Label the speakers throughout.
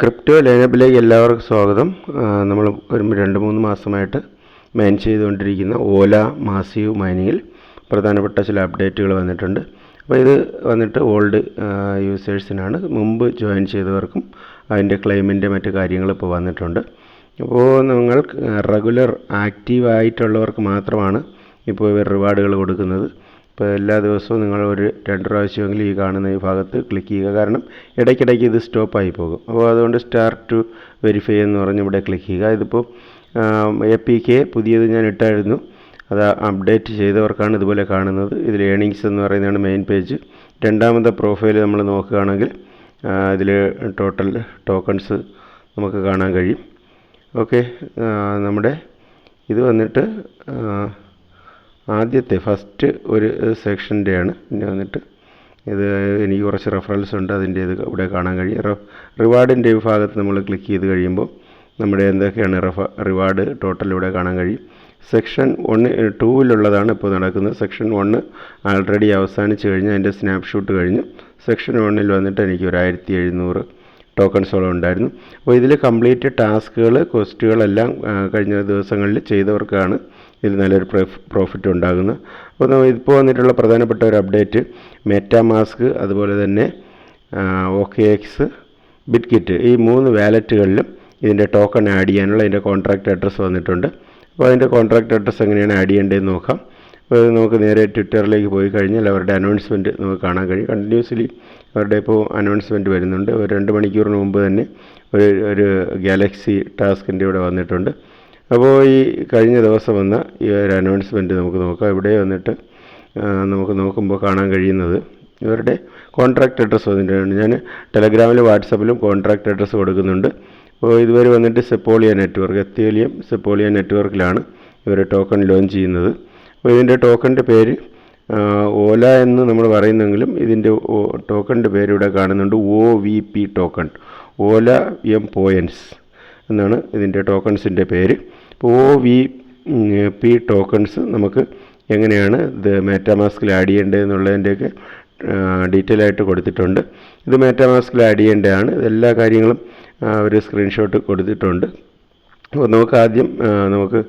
Speaker 1: Crypto ലൈനപ്പിലേക്ക് എല്ലാവർക്കും സ്വാഗതം. നമ്മൾ ഒരു രണ്ട് മൂന്ന് മാസമായിട്ട് മൈൻ ചെയ്തുകൊണ്ടിരിക്കുന്ന ഓല മാസീവ് മൈനിങ്ങിൽ പ്രധാനപ്പെട്ട ചില അപ്ഡേറ്റുകൾ വന്നിട്ടുണ്ട്. അപ്പോൾ ഇത് വന്നിട്ട് ഓൾഡ് യൂസേഴ്സിനാണ് മുമ്പ് ജോയിൻ ചെയ്തവർക്കും അതിന്റെ ക്ലെയിമിന്റെ മറ്റു കാര്യങ്ങൾ ഇപ്പോൾ വന്നിട്ടുണ്ട്. അപ്പോൾ നിങ്ങൾ റെഗുലർ ആക്റ്റീവ് ആയിട്ടുള്ളവർക്ക് മാത്രമാണ് ഇപ്പോൾ ഇവർ റിവാർഡുകൾ കൊടുക്കുന്നത്. ഇപ്പോൾ എല്ലാ ദിവസവും നിങ്ങൾ ഒരു രണ്ട് പ്രാവശ്യമെങ്കിലും ഈ കാണുന്ന ഈ ഭാഗത്ത് ക്ലിക്ക് ചെയ്യുക. കാരണം ഇടയ്ക്കിടയ്ക്ക് ഇത് സ്റ്റോപ്പായി പോകും. അപ്പോൾ അതുകൊണ്ട് സ്റ്റാർട്ട് ടു വെരിഫൈ എന്ന് പറഞ്ഞ് ഇവിടെ ക്ലിക്ക് ചെയ്യുക. ഇതിപ്പോൾ എ പി കെ പുതിയത് ഞാൻ ഇട്ടായിരുന്നു. അത് അപ്ഡേറ്റ് ചെയ്തവർക്കാണ് ഇതുപോലെ കാണുന്നത്. ഇതിൽ ഏണിങ്സ് എന്ന് പറയുന്നതാണ് മെയിൻ പേജ് രണ്ടാമത്തെ പ്രൊഫൈൽ നമ്മൾ നോക്കുകയാണെങ്കിൽ ഇതിൽ ടോട്ടൽ ടോക്കൺസ് നമുക്ക് കാണാൻ കഴിയും. ഓക്കെ നമ്മുടെ ഇത് വന്നിട്ട് ആദ്യത്തെ ഫസ്റ്റ് ഒരു സെക്ഷന്റെയാണ് പിന്നെ വന്നിട്ട് ഇത് എനിക്ക് കുറച്ച് റെഫറൻസ് ഉണ്ട്. അതിന്റെ ഇത് ഇവിടെ കാണാൻ കഴിയും. റിവാർഡിന്റെ വിഭാഗത്ത് നമ്മൾ ക്ലിക്ക് ചെയ്ത് കഴിയുമ്പോൾ നമ്മുടെ എന്തൊക്കെയാണ് റെഫ റിവാർഡ് ടോട്ടൽ ഇവിടെ കാണാൻ കഴിയും. സെക്ഷൻ ഒന്ന് ടൂവിലുള്ളതാണ് ഇപ്പോൾ നടക്കുന്നത്. സെക്ഷൻ വണ്ണ് ആൾറെഡി അവസാനിച്ച് കഴിഞ്ഞ് അതിന്റെ സ്നാപ്ഷൂട്ട് കഴിഞ്ഞു. സെക്ഷൻ വണ്ണിൽ വന്നിട്ട് എനിക്ക് ഒരു ആയിരത്തി എഴുന്നൂറ് ടോക്കൺസോളം ഉണ്ടായിരുന്നു. അപ്പോൾ ഇതിൽ കംപ്ലീറ്റ് ടാസ്കുകൾ ക്വസ്റ്റുകളെല്ലാം കഴിഞ്ഞ ദിവസങ്ങളിൽ ചെയ്തവർക്കാണ് ഇതിൽ നല്ലൊരു പ്രോഫിറ്റ് ഉണ്ടാകുന്നു. അപ്പോൾ ഇപ്പോൾ വന്നിട്ടുള്ള പ്രധാനപ്പെട്ട ഒരു അപ്ഡേറ്റ് മെറ്റാമാസ്ക് അതുപോലെ തന്നെ ഓക്കെ എക്സ് ബിറ്റ്കിറ്റ് ഈ മൂന്ന് വാലറ്റുകളിലും ഇതിന്റെ ടോക്കൺ ആഡ് ചെയ്യാനുള്ള അതിന്റെ കോൺട്രാക്റ്റ് അഡ്രസ്സ് വന്നിട്ടുണ്ട്. അപ്പോൾ അതിന്റെ കോൺട്രാക്റ്റ് അഡ്രസ്സ് എങ്ങനെയാണ് ആഡ് ചെയ്യേണ്ടതെന്ന് നോക്കാം. അപ്പോൾ നമുക്ക് നേരെ ട്വിറ്ററിലേക്ക് പോയി കഴിഞ്ഞാൽ അവരുടെ അനൗൺസ്മെന്റ് നമുക്ക് കാണാൻ കഴിയും. കണ്ടിന്യൂസ്ലി അവരുടെ ഇപ്പോൾ അനൗൺസ്മെന്റ് വരുന്നുണ്ട്. ഒരു രണ്ട് മണിക്കൂറിന് മുമ്പ് തന്നെ ഒരു ഒരു ഗാലക്സി ടാസ്കിന്റെ ഇവിടെ വന്നിട്ടുണ്ട്. അപ്പോൾ ഈ കഴിഞ്ഞ ദിവസം വന്ന ഈ ഒരു അനൗൺസ്മെന്റ് നമുക്ക് നോക്കാം. ഇവിടെ വന്നിട്ട് നമുക്ക് നോക്കുമ്പോൾ കാണാൻ കഴിയുന്നത് ഇവരുടെ കോൺട്രാക്ട് അഡ്രസ്സ് വന്നിട്ടുണ്ട് ഞാൻ ടെലഗ്രാമിലും വാട്സപ്പിലും കോൺട്രാക്ട് അഡ്രസ്സ് കൊടുക്കുന്നുണ്ട്. അപ്പോൾ ഇതുവരെ വന്നിട്ട് സെപ്പോളിയ നെറ്റ്വർക്ക് എത്തിയോലിയം സെപ്പോളിയ നെറ്റ്വർക്കിലാണ് ഇവർ ടോക്കൺ ലോഞ്ച് ചെയ്യുന്നത്. അപ്പോൾ ഇതിന്റെ ടോക്കണിന്റെ പേര് ഓല എന്ന് നമ്മൾ പറയുന്നെങ്കിലും ഇതിന്റെ ടോക്കണിന്റെ പേര് ഇവിടെ കാണുന്നുണ്ട്. ഒ വി പി ടോക്കൺ ഓല എം പോയൻസ് എന്നാണ് ഇതിന്റെ ടോക്കൺസിന്റെ പേര്. ഒ വി പി ടോക്കൺസ് നമുക്ക് എങ്ങനെയാണ് ഇത് മെറ്റാമാസ്കിൽ ആഡ് ചെയ്യേണ്ടതെന്നുള്ളതിന്റെയൊക്കെ ഡീറ്റെയിൽ ആയിട്ട് കൊടുത്തിട്ടുണ്ട്. ഇത് മെറ്റാമാസ്കിൽ ആഡ് ചെയ്യേണ്ടതാണ്. ഇതെല്ലാ കാര്യങ്ങളും അവർ സ്ക്രീൻഷോട്ട് കൊടുത്തിട്ടുണ്ട്. അപ്പോൾ നമുക്ക് ആദ്യം നമുക്ക്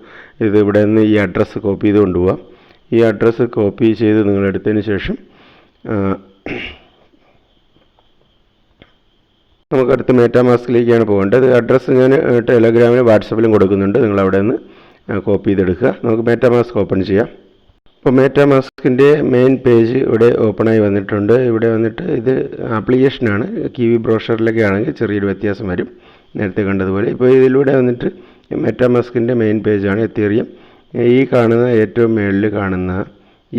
Speaker 1: ഇത് ഇവിടെ നിന്ന് ഈ അഡ്രസ്സ് കോപ്പി ചെയ്ത് കൊണ്ടുപോകാം ഈ അഡ്രസ്സ് കോപ്പി ചെയ്ത് നിങ്ങളെടുത്തതിന് ശേഷം നമുക്ക് അടുത്ത മെറ്റാമാസ്കിലേക്കാണ് പോകേണ്ടത്. അഡ്രസ്സ് ഞാൻ ടെലഗ്രാമിലും വാട്സപ്പിലും കൊടുക്കുന്നുണ്ട്. നിങ്ങൾ അവിടെ നിന്ന് കോപ്പി ചെയ്തെടുക്കുക. നമുക്ക് മെറ്റാമാസ്ക് ഓപ്പൺ ചെയ്യാം. അപ്പോൾ മെറ്റാമാസ്കിന്റെ മെയിൻ പേജ് ഇവിടെ ഓപ്പണായി വന്നിട്ടുണ്ട്. ഇവിടെ വന്നിട്ട് ഇത് ആപ്ലിക്കേഷനാണ് കിവി ബ്രോഷറിലൊക്കെ ആണെങ്കിൽ ചെറിയൊരു വ്യത്യാസം വരും. നേരത്തെ കണ്ടതുപോലെ. ഇപ്പോൾ ഇതിലൂടെ വന്നിട്ട് മെറ്റാമാസ്കിന്റെ മെയിൻ പേജാണ് എത്തിയറിയും ഈ കാണുന്ന ഏറ്റവും മുകളിൽ കാണുന്ന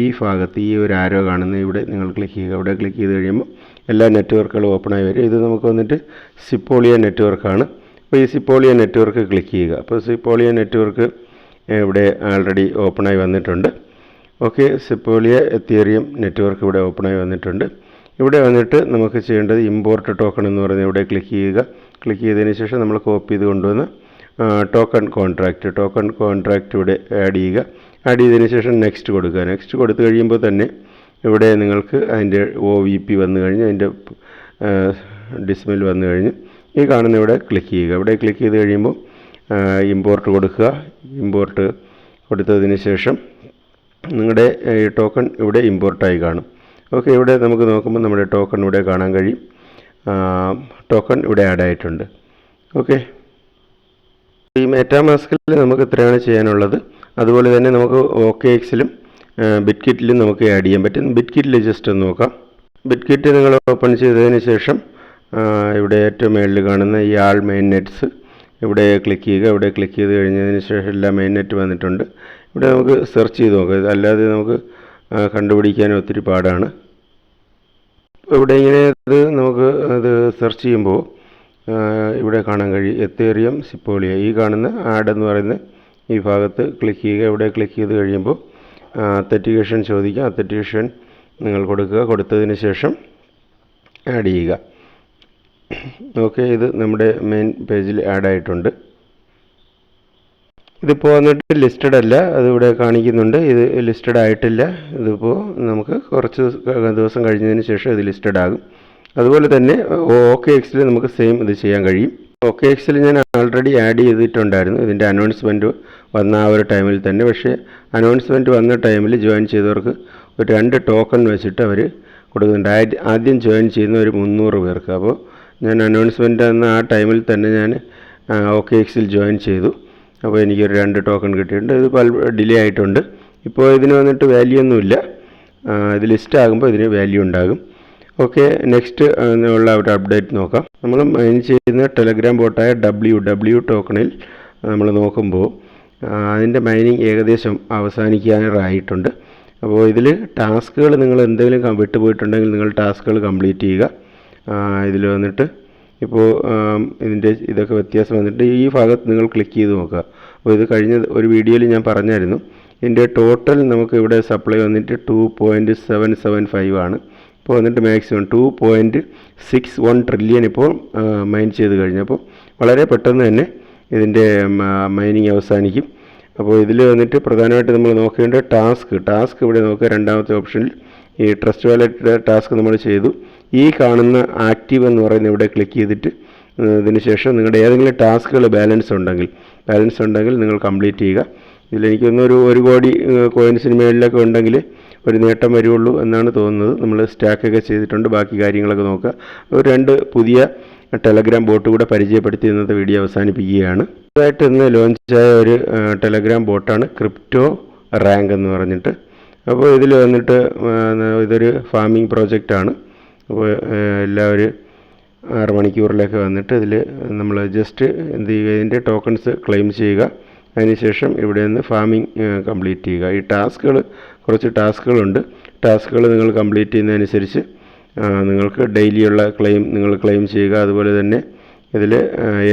Speaker 1: ഈ ഭാഗത്ത് ഈ ഒരു ആരോ കാണുന്ന ഇവിടെ നിങ്ങൾ ക്ലിക്ക് ചെയ്യുക. ഇവിടെ ക്ലിക്ക് ചെയ്ത് കഴിയുമ്പോൾ എല്ലാ നെറ്റ്വർക്കുകളും ഓപ്പണായി വരും. ഇത് നമുക്ക് വന്നിട്ട് സിപ്പോളിയ നെറ്റ്വർക്കാണ്. അപ്പോൾ ഈ സിപ്പോളിയ നെറ്റ്വർക്ക് ക്ലിക്ക് ചെയ്യുക. അപ്പോൾ സിപ്പോളിയ നെറ്റ്വർക്ക് ഇവിടെ ആൾറെഡി ഓപ്പണായി വന്നിട്ടുണ്ട്. ഓക്കെ സിപ്പോളിയ എത്തിയറിയം നെറ്റ്വർക്ക് ഇവിടെ ഓപ്പണായി വന്നിട്ടുണ്ട്. ഇവിടെ വന്നിട്ട് നമുക്ക് ചെയ്യേണ്ടത് ഇമ്പോർട്ട് ടോക്കൺ എന്ന് പറയുന്നത് ഇവിടെ ക്ലിക്ക് ചെയ്യുക. ക്ലിക്ക് ചെയ്തതിന് ശേഷം നമ്മൾ കോപ്പി ചെയ്ത് കൊണ്ടുവന്ന് ടോക്കൺ കോൺട്രാക്റ്റ് ടോക്കൺ കോൺട്രാക്റ്റ് ഇവിടെ ആഡ് ചെയ്യുക. ആഡ് ചെയ്തതിന് ശേഷം നെക്സ്റ്റ് കൊടുക്കുക. നെക്സ്റ്റ് കൊടുത്തു കഴിയുമ്പോൾ തന്നെ ഇവിടെ നിങ്ങൾക്ക് അതിന്റെ ഒ വി പി വന്നു കഴിഞ്ഞ് അതിന്റെ ഡിസ്മിൽ വന്നു കഴിഞ്ഞ് ഈ കാണുന്ന ഇവിടെ ക്ലിക്ക് ചെയ്യുക. ഇവിടെ ക്ലിക്ക് ചെയ്ത് കഴിയുമ്പോൾ ഇമ്പോർട്ട് കൊടുക്കുക. ഇമ്പോർട്ട് കൊടുത്തതിന് ശേഷം നിങ്ങളുടെ ഈ ടോക്കൺ ഇവിടെ ഇമ്പോർട്ടായി കാണും. ഓക്കെ ഇവിടെ നമുക്ക് നോക്കുമ്പോൾ നമ്മുടെ ടോക്കൺ ഇവിടെ കാണാൻ കഴിയും. ടോക്കൺ ഇവിടെ ആഡ് ആയിട്ടുണ്ട്. ഓക്കെ ഈ മെറ്റാമാസ്കിൽ നമുക്ക് ഇത്രയാണ് ചെയ്യാനുള്ളത്. അതുപോലെ തന്നെ നമുക്ക് ഓക്കെ എക്സിലും ബിറ്റ്കിറ്റിലും നമുക്ക് ആഡ് ചെയ്യാൻ പറ്റും. ബിറ്റ്കിറ്റിൽ ജസ്റ്റ് ഒന്ന് നോക്കാം. ബിറ്റ്കിറ്റ് നിങ്ങൾ ഓപ്പൺ ചെയ്തതിന് ശേഷം ഇവിടെ ഏറ്റവും മുകളിൽ കാണുന്ന ഈ ആൾ മെയിൻ നെറ്റ്സ് ഇവിടെ ക്ലിക്ക് ചെയ്യുക. ഇവിടെ ക്ലിക്ക് ചെയ്ത് കഴിഞ്ഞതിന് ശേഷം എല്ലാ മെയിൻ നെറ്റ് വന്നിട്ടുണ്ട്. ഇവിടെ നമുക്ക് സെർച്ച് ചെയ്ത് നോക്കാം. അല്ലാതെ നമുക്ക് കണ്ടുപിടിക്കാൻ ഒത്തിരി പാടാണ്. ഇവിടെ ഇങ്ങനെ ഇത് നമുക്ക് അത് സെർച്ച് ചെയ്യുമ്പോൾ ഇവിടെ കാണാൻ കഴിയും എത്തേറിയം സിപ്പോളിയ ഈ കാണുന്ന ആഡ് എന്ന് പറയുന്ന ഈ ഭാഗത്ത് ക്ലിക്ക് ചെയ്യുക. ഇവിടെ ക്ലിക്ക് ചെയ്ത് കഴിയുമ്പോൾ അത്തറ്റിക്കേഷൻ ചോദിക്കുക. അത്തറ്റിക്കേഷൻ നിങ്ങൾ കൊടുക്കുക. കൊടുത്തതിന് ശേഷം ആഡ് ചെയ്യുക. ഓക്കെ ഇത് നമ്മുടെ മെയിൻ പേജിൽ ആഡ് ആയിട്ടുണ്ട്. ഇതിപ്പോൾ വന്നിട്ട് ലിസ്റ്റഡ് അല്ല. അതിവിടെ കാണിക്കുന്നുണ്ട്. ഇത് ലിസ്റ്റഡ് ആയിട്ടില്ല. ഇതിപ്പോൾ നമുക്ക് കുറച്ച് ദിവസം കഴിഞ്ഞതിന് ശേഷം ഇത് ലിസ്റ്റഡ് ആകും. അതുപോലെ തന്നെ ഓക്കെ എക്സിൽ നമുക്ക് സെയിം ഇത് ചെയ്യാൻ കഴിയും. ഓക്കെ എക്സിൽ ഞാൻ ഓൾറെഡി ആഡ് ചെയ്തിട്ടുണ്ടായിരുന്നു. ഇതിന്റെ അനൗൺസ്മെന്റ് വന്ന ആ ഒരു ടൈമിൽ തന്നെ. പക്ഷേ അനൗൺസ്മെന്റ് വന്ന ടൈമിൽ ജോയിൻ ചെയ്തവർക്ക് ഒരു രണ്ട് ടോക്കൺ വെച്ചിട്ട് അവർ കൊടുക്കുന്നുണ്ട്. ആദ്യ- ജോയിൻ ചെയ്യുന്ന ഒരു മുന്നൂറ് പേർക്ക്. അപ്പോൾ ഞാൻ അനൗൺസ്മെന്റ് എന്ന ആ ടൈമിൽ തന്നെ ഞാൻ ഓക്കെ എക്സിൽ ജോയിൻ ചെയ്തു. അപ്പോൾ എനിക്കൊരു രണ്ട് ടോക്കൺ കിട്ടിയിട്ടുണ്ട്. ഇത് പല ഡിലേ ആയിട്ടുണ്ട്. ഇപ്പോൾ ഇതിന് വന്നിട്ട് വാല്യൂ ഒന്നുമില്ല. ഇത് ലിസ്റ്റ് ആകുമ്പോൾ ഇതിന് വാല്യൂ ഉണ്ടാകും. ഓക്കെ നെക്സ്റ്റ് ഉള്ള ഒരു അപ്ഡേറ്റ് നോക്കാം. നമ്മൾ മൈൻ ചെയ്യുന്ന ടെലഗ്രാം ബോട്ടായ ഡബ്ല്യു ഡബ്ല്യു ടോക്കണിൽ നമ്മൾ നോക്കുമ്പോൾ അതിന്റെ മൈനിങ് ഏകദേശം അവസാനിക്കാനായിട്ടുണ്ട്. അപ്പോൾ ഇതിൽ ടാസ്കുകൾ നിങ്ങൾ എന്തെങ്കിലും വിട്ടുപോയിട്ടുണ്ടെങ്കിൽ നിങ്ങൾ ടാസ്കുകൾ കംപ്ലീറ്റ് ചെയ്യുക. ഇതിൽ വന്നിട്ട് ഇപ്പോൾ ഇതിന്റെ ഇതൊക്കെ വ്യത്യാസം വന്നിട്ട് ഈ ഭാഗത്ത് നിങ്ങൾ ക്ലിക്ക് ചെയ്ത് നോക്കുക. അപ്പോൾ ഇത് കഴിഞ്ഞ ഒരു വീഡിയോയിൽ ഞാൻ പറഞ്ഞായിരുന്നു. ഇതിന്റെ ടോട്ടൽ നമുക്ക് ഇവിടെ സപ്ലൈ വന്നിട്ട് two point seven seven five ആണ്. ഇപ്പോൾ വന്നിട്ട് maximum two point six one trillion ഇപ്പോൾ മൈൻ ചെയ്ത് കഴിഞ്ഞപ്പോൾ വളരെ പെട്ടെന്ന് തന്നെ ഇതിന്റെ മൈനിങ് അവസാനിക്കും. അപ്പോൾ ഇതിൽ വന്നിട്ട് പ്രധാനമായിട്ട് നമ്മൾ നോക്കേണ്ട ടാസ്ക് ടാസ്ക് ഇവിടെ നോക്കുക. രണ്ടാമത്തെ ഓപ്ഷനിൽ ഈ ട്രസ്റ്റ് വാലറ്റ് ടാസ്ക് നമ്മൾ ചെയ്തു. ഈ കാണുന്ന ആക്റ്റീവ് എന്ന് പറയുന്ന ഇവിടെ ക്ലിക്ക് ചെയ്തിട്ട് ഇതിന് ശേഷം നിങ്ങളുടെ ഏതെങ്കിലും ടാസ്കുകൾ ബാലൻസ് ഉണ്ടെങ്കിൽ ബാലൻസ് ഉണ്ടെങ്കിൽ നിങ്ങൾ കംപ്ലീറ്റ് ചെയ്യുക. ഇതിലെനിക്കൊന്നൊരു ഒരു കോടി കോയിൻസിന് മേളിലൊക്കെ ഉണ്ടെങ്കിൽ ഒരു നേട്ടം വരുള്ളൂ എന്നാണ് തോന്നുന്നത്. നമ്മൾ സ്റ്റാക്കൊക്കെ ചെയ്തിട്ടുണ്ട്. ബാക്കി കാര്യങ്ങളൊക്കെ നോക്കുക. ഒരു രണ്ട് പുതിയ ടെലഗ്രാം ബോട്ട് കൂടെ പരിചയപ്പെടുത്തി ഇന്നത്തെ വീഡിയോ അവസാനിപ്പിക്കുകയാണ്. പുതുതായിട്ട് ഇന്ന് ആയ ഒരു ടെലഗ്രാം ബോട്ടാണ് ക്രിപ്റ്റോ റാങ്ക് എന്ന് പറഞ്ഞിട്ട്. അപ്പോൾ ഇതിൽ വന്നിട്ട് ഇതൊരു ഫാമിംഗ് പ്രോജക്റ്റാണ് അപ്പോൾ എല്ലാവരും ആറ് മണിക്കൂറിലൊക്കെ വന്നിട്ട് ഇതിൽ നമ്മൾ ജസ്റ്റ് എന്ത് ചെയ്യുക ഇതിന്റെ ടോക്കൺസ് ക്ലെയിം ചെയ്യുക. അതിനുശേഷം ഇവിടെ നിന്ന് ഫാമിംഗ് കംപ്ലീറ്റ് ചെയ്യുക. ഈ ടാസ്കുകൾ കുറച്ച് ടാസ്കുകളുണ്ട്. ടാസ്കുകൾ നിങ്ങൾ കംപ്ലീറ്റ് ചെയ്യുന്നതനുസരിച്ച് നിങ്ങൾക്ക് ഡെയിലിയുള്ള ക്ലെയിം നിങ്ങൾ ക്ലെയിം ചെയ്യുക. അതുപോലെ തന്നെ ഇതിൽ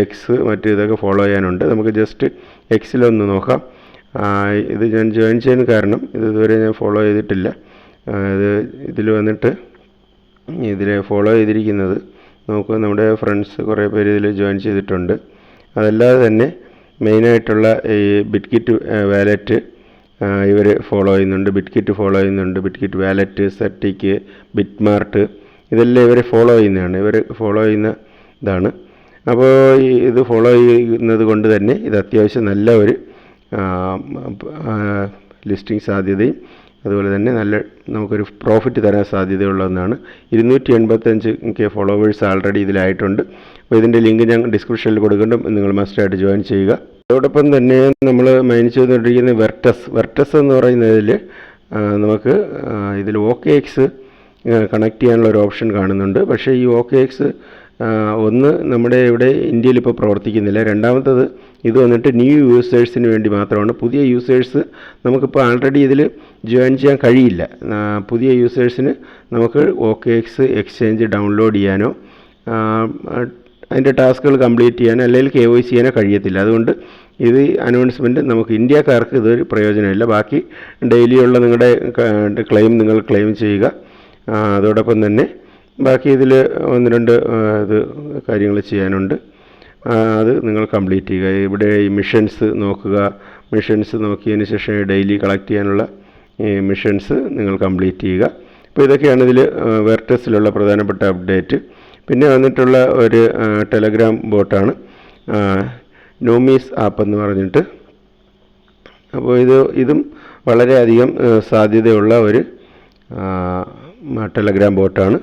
Speaker 1: എക്സ് മറ്റു ഇതൊക്കെ ഫോളോ ചെയ്യാനുണ്ട്. നമുക്ക് ജസ്റ്റ് എക്സിലൊന്ന് നോക്കാം. ഇത് ഞാൻ ജോയിൻ ചെയ്യാൻ കാരണം ഇത് ഇതുവരെ ഞാൻ ഫോളോ ചെയ്തിട്ടില്ല. ഇത് ഇതിൽ വന്നിട്ട് ഇതിൽ ഫോളോ ചെയ്തിരിക്കുന്നത് നമുക്ക് നമ്മുടെ ഫ്രണ്ട്സ് കുറേ പേര് ഇതിൽ ജോയിൻ ചെയ്തിട്ടുണ്ട്. അതല്ലാതെ തന്നെ മെയിനായിട്ടുള്ള ഈ ബിറ്റ്കിറ്റ് വാലറ്റ് ഇവർ ഫോളോ ചെയ്യുന്നുണ്ട്. ബിറ്റ്കിറ്റ് ഫോളോ ചെയ്യുന്നുണ്ട്. ബിറ്റ്കിറ്റ് വാലറ്റ് സെറ്റിക്ക് ബിറ്റ്മാർട്ട് ഇതെല്ലാം ഇവർ ഫോളോ ചെയ്യുന്നതാണ്. ഇവർ ഫോളോ ചെയ്യുന്ന ഇതാണ്. അപ്പോൾ ഈ ഇത് ഫോളോ ചെയ്യുന്നത് കൊണ്ട് തന്നെ ഇത് അത്യാവശ്യം നല്ല ഒരു ലിസ്റ്റിംഗ് സാധ്യതയും അതുപോലെ തന്നെ നല്ല നമുക്കൊരു പ്രോഫിറ്റ് തരാൻ സാധ്യതയുള്ള ഒന്നാണ്. ഇരുന്നൂറ്റി എൺപത്തഞ്ച് കെ ഫോളോവേഴ്സ് ആൾറെഡി ഇതിലായിട്ടുണ്ട്. അപ്പോൾ ഇതിന്റെ ലിങ്ക് ഞാൻ ഡിസ്ക്രിപ്ഷനിൽ കൊടുക്കുന്നുണ്ട്. നിങ്ങൾ മസ്റ്റായിട്ട് ജോയിൻ ചെയ്യുക. അതോടൊപ്പം തന്നെ നമ്മൾ മൈൻ ചെയ്തുകൊണ്ടിരിക്കുന്ന വെർട്ടസ്. വെർട്ടസ് എന്ന് പറയുന്നതിൽ നമുക്ക് ഇതിൽ ഓക്കെ എക്സ് കണക്ട് ചെയ്യാനുള്ള ഒരു ഓപ്ഷൻ കാണുന്നുണ്ട്. പക്ഷേ ഈ ഓക്കെ എക്സ് ഒന്ന് നമ്മുടെ ഇവിടെ ഇന്ത്യയിൽ ഇപ്പോൾ പ്രവർത്തിക്കുന്നില്ല. രണ്ടാമത്തത് ഇത് വന്നിട്ട് ന്യൂ യൂസേഴ്സിന് വേണ്ടി മാത്രമാണ്. പുതിയ യൂസേഴ്സ് നമുക്കിപ്പോൾ ആൾറെഡി ഇതിൽ ജോയിൻ ചെയ്യാൻ കഴിയില്ല. പുതിയ യൂസേഴ്സിന് നമുക്ക് ഓക്കെ എക്സ് എക്സ്ചേഞ്ച് ഡൗൺലോഡ് ചെയ്യാനോ അതിന്റെ ടാസ്കുകൾ കംപ്ലീറ്റ് ചെയ്യാനോ അല്ലെങ്കിൽ കെ വൈ സി ചെയ്യാനോ കഴിയത്തില്ല. അതുകൊണ്ട് ഇത് അനൗൺസ്മെന്റ് നമുക്ക് ഇന്ത്യക്കാർക്ക് ഇതൊരു പ്രയോജനമില്ല. ബാക്കി ഡെയിലിയുള്ള നിങ്ങളുടെ ക്ലെയിം നിങ്ങൾ ക്ലെയിം ചെയ്യുക. അതോടൊപ്പം തന്നെ ബാക്കി ഇതിൽ ഒന്ന് രണ്ട് ഇത് കാര്യങ്ങൾ ചെയ്യാനുണ്ട്. അത് നിങ്ങൾ കംപ്ലീറ്റ് ചെയ്യുക. ഇവിടെ ഈ മിഷൻസ് നോക്കുക. മിഷൻസ് നോക്കിയതിന് ശേഷം ഡെയിലി കളക്ട് ചെയ്യാനുള്ള ഈ മിഷൻസ് നിങ്ങൾ കംപ്ലീറ്റ് ചെയ്യുക. അപ്പോൾ ഇതൊക്കെയാണ് ഇതിൽ വെർട്ടസിലുള്ള പ്രധാനപ്പെട്ട അപ്ഡേറ്റ്. പിന്നെ വന്നിട്ടുള്ള ഒരു ടെലഗ്രാം ബോട്ടാണ് നോമീസ് ആപ്പ് എന്ന് പറഞ്ഞിട്ട്. അപ്പോൾ ഇത് ഇതും വളരെയധികം സാധ്യതയുള്ള ഒരു ടെലഗ്രാം ബോട്ടാണ്